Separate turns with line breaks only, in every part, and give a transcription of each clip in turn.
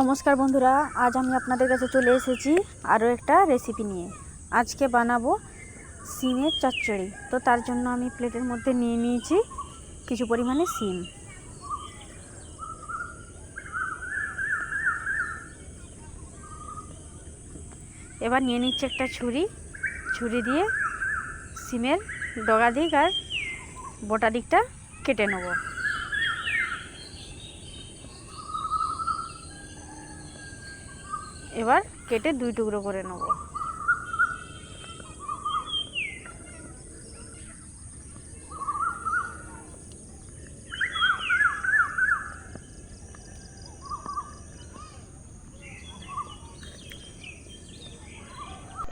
নমস্কার বন্ধুরা, আজ আমি আপনাদের কাছে চলে এসেছি আরও একটা রেসিপি নিয়ে। আজকে বানাবো সিমের চচ্চড়ি। তো তার জন্য আমি প্লেটের মধ্যে নিয়ে নিয়েছি কিছু পরিমাণে সিম। এবার নিয়ে নিচ্ছে একটা ছুরি। ছুরি দিয়ে সিমের ডগা দিক আর বোটা দিকটা কেটে নেব। এবার কেটে দুই টুকরো করে নেব।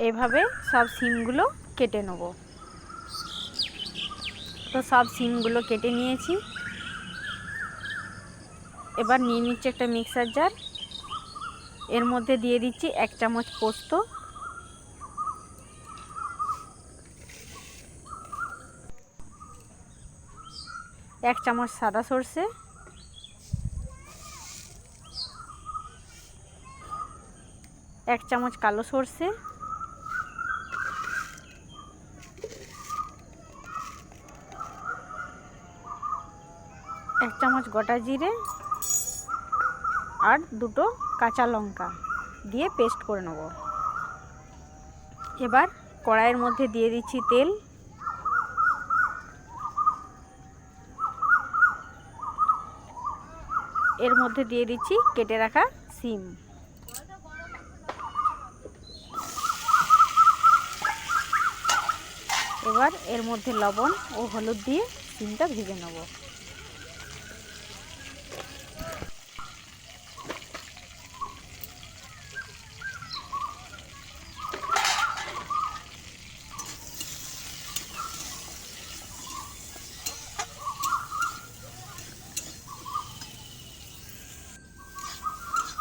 এভাবে সব সিমগুলো কেটে নেব। তো সব সিমগুলো কেটে নিয়েছি। এবার নিয়ে নিচ্ছে একটা মিক্সার জার। এর মধ্যে দিয়ে দিচ্ছি এক চামচ পোস্ত। এক চামচ সাদা সর্ষে। এক চামচ কালো সর্ষে। এক চামচ গোটা জিরে। আর দুটো কাঁচা লঙ্কা দিয়ে পেস্ট করে নেব। এবার কড়াইয়ের মধ্যে দিয়ে দিচ্ছি তেল। এর মধ্যে দিয়ে দিচ্ছি কেটে রাখা সিম। এবার এর মধ্যে লবণ ও হলুদ দিয়ে সিমটা ভেজে নেব।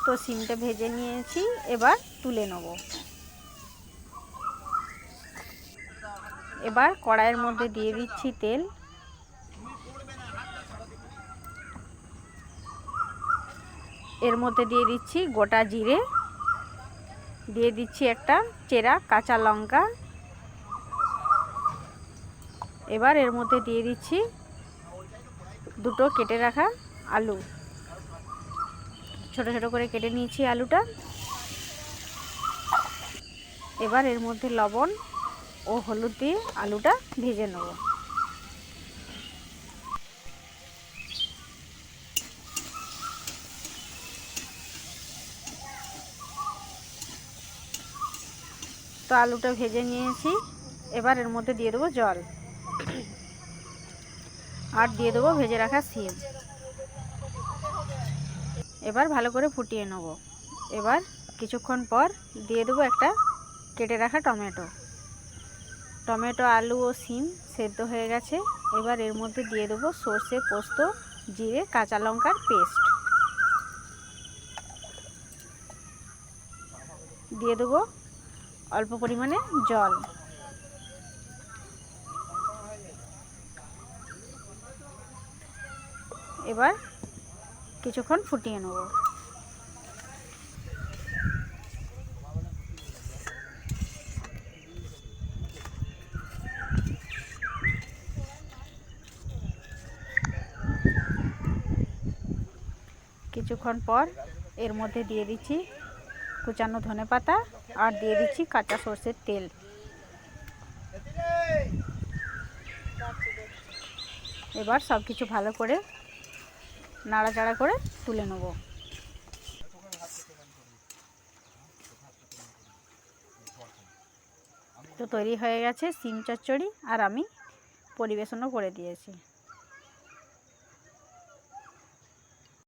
তো সিমটা ভেজে নিয়েছি, এবার তুলে নেব। এবার কড়াইয়ের মধ্যে দিয়ে দিচ্ছি তেল। এর মধ্যে দিয়ে দিচ্ছি গোটা জিরে। দিয়ে দিচ্ছি একটা চেরা কাঁচা লঙ্কা। এবার এর মধ্যে দিয়ে দিচ্ছি দুটো কেটে রাখা আলু। ছোট ছোট করে কেটে নিয়েছি আলুটা। এবার এর মধ্যে লবণ ও হলুদ দিয়ে আলুটা ভেজে নেব। তো আলুটা ভেজে নিয়েছি। এবার এর মধ্যে দিয়ে দেবো জল। আর দিয়ে দেবো ভেজে রাখা সিম। এবার ভালো করে ফুটিয়ে নেব। এবার কিছুক্ষণ পর দিয়ে দেবো একটা কেটে রাখা টমেটো। টমেটো, আলু ও সিম সেদ্ধ হয়ে গেছে। এবার এর মধ্যে দিয়ে দেবো সর্ষে, পোস্ত, জিরে, কাঁচা লঙ্কার পেস্ট। দিয়ে দেবো অল্প পরিমাণে জল। এবার কিছুক্ষণ ফুটিয়ে নেব। কিছুক্ষণ পর এর মধ্যে দিয়ে দিচ্ছি কুচানো ধনে পাতা আর দিয়ে দিচ্ছি কাঁচা সর্ষের তেল। এবার সব কিছু ভালো করে নাড়াচাড়া করে তুলে নেব। তো তৈরি হয়ে গেছে সিম চচ্চড়ি আর আমি পরিবেশনও করে দিয়েছি।